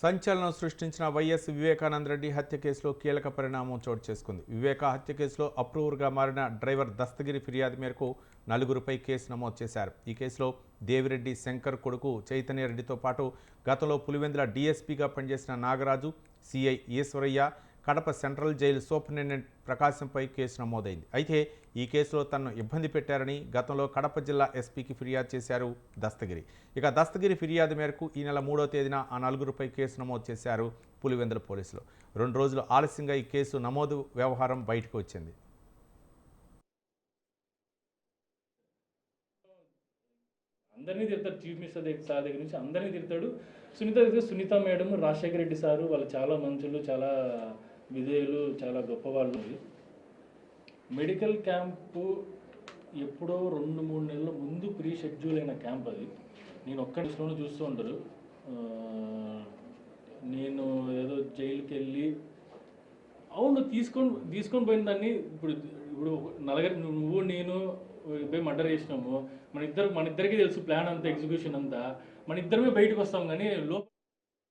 సంచలనం సృష్టించిన వైఎస్ వివేకానంద రెడ్డి హత్య కేసులో కీలక పరిణామం చోటు చేసుకుంది. వివేక హత్య కేసులో అప్రూవర్గా మారిన డ్రైవర్ దస్తగిరి ఫిర్యాదు మేరకు నలుగురుపై కేసు నమోదు చేశారు. ఈ కేసులో దేవిరెడ్డి శంకర్ కొడుకు చైతన్య రెడ్డితో పాటు గతంలో పులివెందుల డీఎస్పీగా పనిచేసిన Nagaraju CI Eswaraiah Kadapa central jail superintendent ప్రకాశంపై case నమోదైంది. అయితే ఈ కేసులో తనను ఇబ్బంది పెట్టారని గతంలో కడప జిల్లా ఎస్పీకి ఫిర్యాదు చేశారు దస్తగిరి. ఇక దస్తగిరి ఫిర్యాదు మేరకు ఈ నెల మూడో తేదీన ఆ నలుగురుపై కేసు నమోదు చేశారు పులివెందుల పోలీసులు. రెండు రోజులు ఆలస్యంగా ఈ కేసు నమోదు వ్యవహారం బయటకు వచ్చింది. అందరినీ తిడతాడు చీఫ్ మినిస్టర్ దగ్గర సార్ దగ్గర నుంచి అందరినీ తిడతాడు. సునీత దగ్గర సునీత మేడం రాజశేఖర రెడ్డి సారు వాళ్ళు చాలా మంచులు చాలా విధేయులు చాలా గొప్పవాళ్ళు. మెడికల్ క్యాంపు ఎప్పుడో రెండు మూడు నెలల ముందు ప్రీ షెడ్యూల్ అయిన క్యాంప్ అది. నేను ఒక్క నిమిషంలో చూస్తూ ఉంటారు. నేను ఏదో జైలుకి వెళ్ళి అవును తీసుకొని తీసుకొని పోయిన దాన్ని ఇప్పుడు ఇప్పుడు నలుగురు నువ్వు నేను పోయి మర్డర్ చేసినాము. మన ఇద్దరు మన ఇద్దరికి తెలుసు ప్లాన్ అంతా ఎగ్జిక్యూషన్ అంతా. మన ఇద్దరమే బయటకు వస్తాం కానీ లోపల